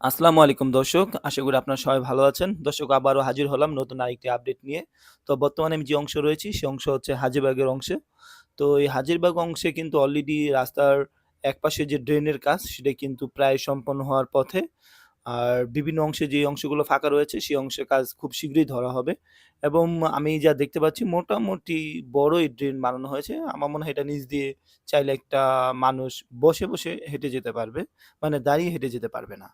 আসসালামু আলাইকুম দর্শক। আশা করি আপনারা সবাই ভালো আছেন। দর্শক আবারও হাজির হলাম নতুন আরেকটি আপডেট নিয়ে। তো বর্তমানে আমি যে অংশ রয়েছি সে অংশ হচ্ছে হাজিরবাগের অংশে। তো এই হাজিরবাগ অংশে কিন্তু অলরেডি রাস্তার একপাশে যে ড্রেনের কাজ সেটা কিন্তু প্রায় সম্পন্ন হওয়ার পথে। আর বিভিন্ন অংশে যে অংশগুলো ফাঁকা রয়েছে সেই অংশের কাজ খুব শীঘ্রই ধরা হবে। এবং আমি যা দেখতে পাচ্ছি মোটামুটি বড়ই ড্রেন বানানো হয়েছে। আমার মনে হয় এটা নিচ দিয়ে চাইলে একটা মানুষ বসে, বসে হেঁটে যেতে পারবে। মানে দাঁড়িয়ে হেঁটে যেতে পারবে না।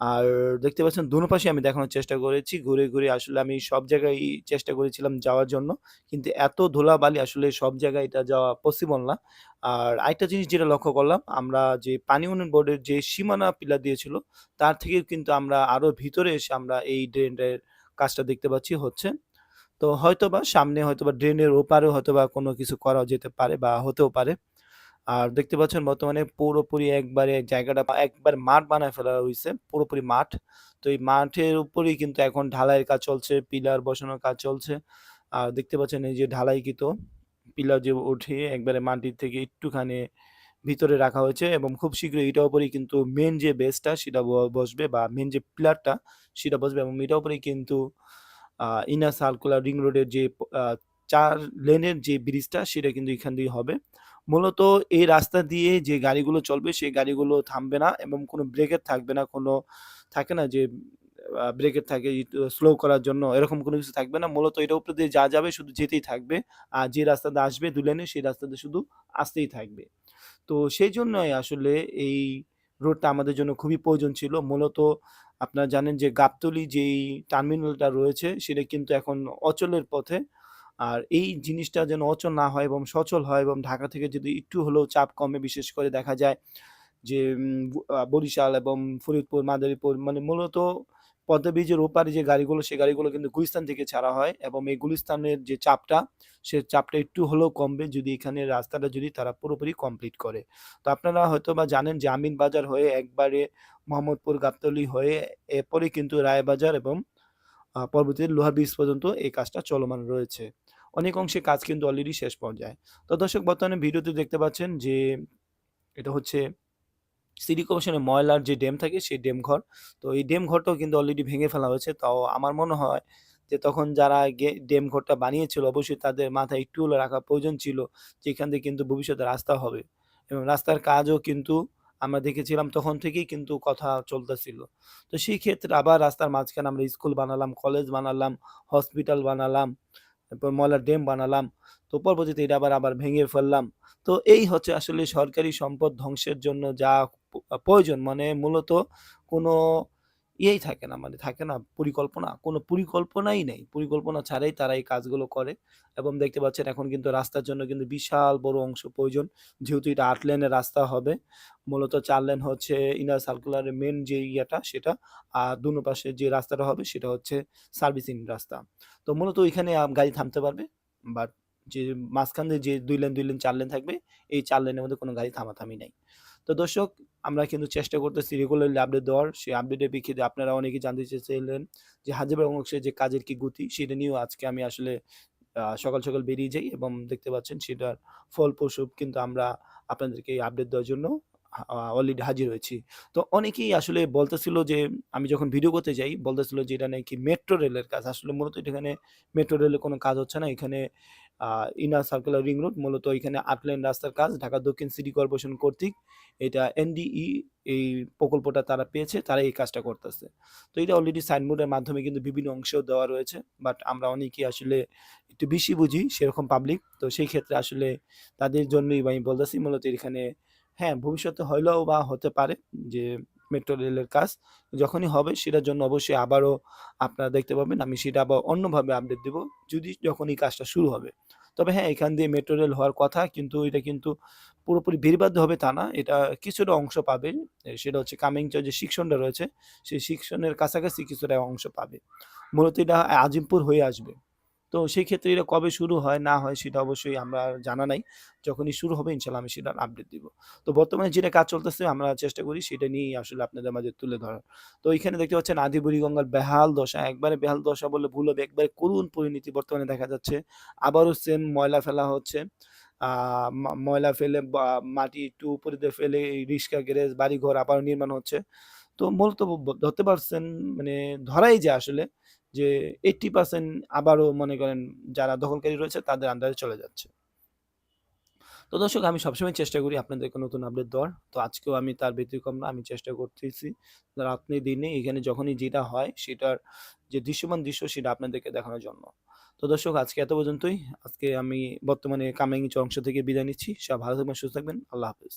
আর দেখতে পাচ্ছেন দোনো পাশে আমি দেখানোর চেষ্টা করেছি। ঘুরে, ঘুরে আসলে আমি সব জায়গায় চেষ্টা করেছিলাম যাওয়ার জন্য। কিন্তু এত ধুলাবালি আসলে সব জায়গায় এটা যাওয়া পসিবল না। আর আরেকটা জিনিস যেটা লক্ষ্য করলাম, আমরা যে পানি উন্নয়ন বোর্ডের যে সীমানা পিলার দিয়েছিল, তার থেকে কিন্তু আমরা আরও ভিতরে এসে আমরা এই ড্রেনের কাজটা দেখতে পাচ্ছি হচ্ছে। তো হয়তোবা সামনে হয়তোবা ড্রেনের ওপারেও হয়তোবা কোনো কিছু করা যেতে পারে বা হতেও পারে। আর দেখতে পাচ্ছেন বর্তমানে পুরোপুরি একবারে জায়গাটা একবার মাঠ বানায় ফেলা হইছে, পুরোপুরি মাঠ। তো এই মাঠের উপরেই কিন্তু এখন ঢালাইয়ের কাজ চলছে, পিলার বসানোর কাজ চলছে। আর দেখতে পাচ্ছেন এই যে ঢালাই ঢালাইকৃত পিলার যে উঠিয়ে একবারে মাটির থেকে একটুখানি ভিতরে রাখা হয়েছে এবং খুব শীঘ্রই এটার উপরেই কিন্তু মেন যে বেসটা সেটা বসবে বা মেন যে পিলারটা সেটা বসবে এবং এটার উপরেই কিন্তু ইনার সার্কুলার রিং রোডের যে ৪ লেনের যে ব্রিজটা, সেটা কিন্তু এখান দিয়ে হবে। মূলত এই রাস্তা দিয়ে যে গাড়িগুলো চলবে, সেই গাড়িগুলো থামবে না এবং কোনো ব্রেকের থাকবে না। কোনো থাকে না যে ব্রেকের থাকে স্লো করার জন্য এরকম কোনো কিছু থাকবে না। মূলত এটার উপর দিয়ে যা যাবে শুধু যেতেই থাকবে। আর যে রাস্তা দিয়ে আসবে দু লেনে, সেই রাস্তা দিয়ে শুধু আসতেই থাকবে। তো সেই জন্যই আসলে এই রোডটা আমাদের জন্য খুবই প্রয়োজন ছিল। মূলত আপনারা জানেন যে গাবতলি যেই টার্মিনালটা রয়েছে, সেটা কিন্তু এখন অচলের পথে। আর এই জিনিসটা যেন অচল না হয় এবং সচল হয় এবং ঢাকা থেকে যদি একটু হলেও চাপ কমে বিশেষ করে দেখা যায় যে বরিশাল এবং ফরিদপুর, মাদারীপুর মানে মূলত পদ্মা ব্রিজের ওপারে যে গাড়িগুলো সে গাড়িগুলো কিন্তু গুলিস্তান থেকে ছাড়া হয় এবং এই গুলিস্তানের যে চাপটা, সে চাপটা একটু হলেও কমবে যদি এখানে রাস্তাটা যদি তারা পুরোপুরি কমপ্লিট করে। তো আপনারা হয়তো বা জানেন যে আমিনবাজার হয়ে একবারে মোহাম্মদপুর, গাবতলী হয়ে এরপরে কিন্তু রায়বাজার এবং পরবর্তীতে লোহার ব্রিজ পর্যন্ত এই কাজটা চলমান রয়েছে। অনেক অংশে কাজ কিন্তু অলরেডি শেষ পর্যায়ে। তো দর্শক বর্তমানে ভিডিওতে দেখতে পাচ্ছেন যে এটা হচ্ছে সিটি কমিশনের ময়লার যে ড্যাম থাকে সেই ড্যাম ঘর। তো এই ড্যাম ঘরটাও কিন্তু অলরেডি ভেঙে ফেলা হয়েছে। তাও আমার মনে হয় যে তখন যারা ড্যাম ঘরটা বানিয়েছিল অবশ্যই তাদের মাথায় একটু হলে রাখা প্রয়োজন ছিল যে এখান থেকে কিন্তু ভবিষ্যতে রাস্তা হবে। এবং রাস্তার কাজও কিন্তু আমরা দেখেছিলাম তখন থেকেই কিন্তু কথা চলতেছিল। তো সেই ক্ষেত্রে আবার রাস্তার মাঝখানে আমরা স্কুল বানালাম, কলেজ বানালাম, হসপিটাল বানালাম, তারপর ময়লার ড্যাম বানালাম। তো পরবর্তীতে এটা আবার, আবার ভেঙে ফেললাম। তো এই হচ্ছে আসলে সরকারি সম্পদ ধ্বংসের জন্য যা প্রয়োজন মানে মূলত কোনো ইয়েই থাকে না মানে থাকে না পরিকল্পনা? কোনো পরিকল্পনাই নেই। পরিকল্পনা ছাড়াই তারা এই কাজগুলো করে এবং দেখতে পাচ্ছেন এখন কিন্তু রাস্তার জন্য কিন্তু বিশাল বড় অংশ প্রয়োজন। যেহেতু এটা আট লেনের রাস্তা হবে। মূলত চার লেন হচ্ছে ইনার সার্কুলারের মেন যে ইয়েটা সেটা। আর দোনো পাশে যে রাস্তাটা হবে সেটা হচ্ছে সার্ভিসিং রাস্তা। তো মূলত ওইখানে গাড়ি থামতে পারবে। বাট যে মাঝখান দিয়ে যে দুই লেন, দুই লেন চার লেন থাকবে, এই চার লেনের মধ্যে কোনো গাড়ি থামাথামি নাই। তো দর্শক আমরা কিন্তু চেষ্টা করতেছি রেগুলারলি আপডেট দেওয়ার। সেই আপডেটের প্রেক্ষিতে আপনারা অনেকেই জানতে চেয়েছিলেন যে হাজীবাগ অংশের যে কাজের কি গতি সেটা নিয়েও আজকে আমি আসলে সকাল, সকাল বেরিয়ে যাই এবং দেখতে পাচ্ছেন সেটার ফলপ্রসূ কিন্তু আমরা আপনাদেরকে এই আপডেট দেওয়ার জন্য অলরেডি হাজির হয়েছি। তো অনেকেই আসলে বলতেছিল যে আমি যখন ভিডিও করতে যাই বলতেছিল যে এটা নাকি মেট্রো রেলের কাজ। আসলে মূলত এখানে মেট্রো রেলের কোনো কাজ হচ্ছে না। এখানে ইনার সার্কুলার রিং রোড মূলত এখানে ৮ লেন রাস্তার কাজ ঢাকা দক্ষিণ সিটি কর্পোরেশন কর্তৃক এটা এনডিই এই প্রকল্পটা তারা পেয়েছে, তারা এই কাজটা করতেছে। তো এটা অলরেডি সাইনবোর্ডের মাধ্যমে কিন্তু বিভিন্ন অংশেও দেওয়া রয়েছে। বাট আমরা অনেকেই আসলে একটু বেশি বুঝি সেরকম পাবলিক। তো সেই ক্ষেত্রে আসলে তাদের জন্যই আমি বলতেছি মূলত এখানে হ্যাঁ, ভবিষ্যতে হইলেও বা হতে পারে যে মেট্রো রেলের কাজ। যখনই হবে সেটার জন্য অবশ্যই আবারও আপনারা দেখতে পাবেন। আমি সেটা আবার অন্যভাবে আপডেট দিব। যদি যখন এই কাজটা শুরু হবে। তবে হ্যাঁ, এখান দিয়ে মেট্রো রেল হওয়ার কথা কিন্তু এটা কিন্তু পুরোপুরি বেড়িবাঁধ হবে তা না। এটা কিছুটা অংশ পাবে। সেটা হচ্ছে কামিংচর যে সেকশনটা রয়েছে, সেই সেকশনের কাছাকাছি কিছুটা অংশ পাবে। মূলত এটা আজিমপুর হয়ে আসবে। তো সেই ক্ষেত্রে এটা কবে শুরু হয় না হয় সেটা অবশ্যই আমরা জানা নাই। যখনই শুরু হবে ইনশাআল্লাহ আমি সেটার আপডেট দিব। তো বর্তমানে যেটা কাজ চলতেছে আমরা চেষ্টা করি সেটা নিয়েই আসলে আপনাদের মাঝে তুলে ধরার। তো এখানে দেখতে পাচ্ছেন আদি বুড়িগঙ্গার বেহাল দশা, একবারে বেহাল দশা বললে ভুল হবে। একবারে করুণ পরিণতি বর্তমানে দেখা যাচ্ছে। আবারও সেম ময়লা ফেলা হচ্ছে। ময়লা ফেলে মাটি একটু উপরে দিয়ে ফেলে রিক্সা গ্যারেজ, বাড়িঘর আবারও নির্মাণ হচ্ছে। তো মূলত ধরতে পারছেন মানে ধরাই যায় আসলে যে 80% আবারও মনে করেন যারা দখলকারী রয়েছে তাদের আন্ডারে চলে যাচ্ছে। তো দর্শক আমি সবসময় চেষ্টা করি আপনাদেরকে নতুন আপডেট দেওয়ার। তো আজকেও আমি তার ব্যতিক্রম না। আমি চেষ্টা করতেছি রাত্রে দিনে এখানে যখনই যেটা হয় সেটার যে দৃশ্যমান দৃশ্য সেটা আপনাদেরকে দেখানোর জন্য। তো দর্শক আজকে এত পর্যন্তই। আজকে আমি বর্তমানে কামাখ্যাগঞ্জ অংশ থেকে বিদায় নিচ্ছি। সব ভালো থাকবেন, সুস্থ থাকবেন। আল্লাহ হাফেজ।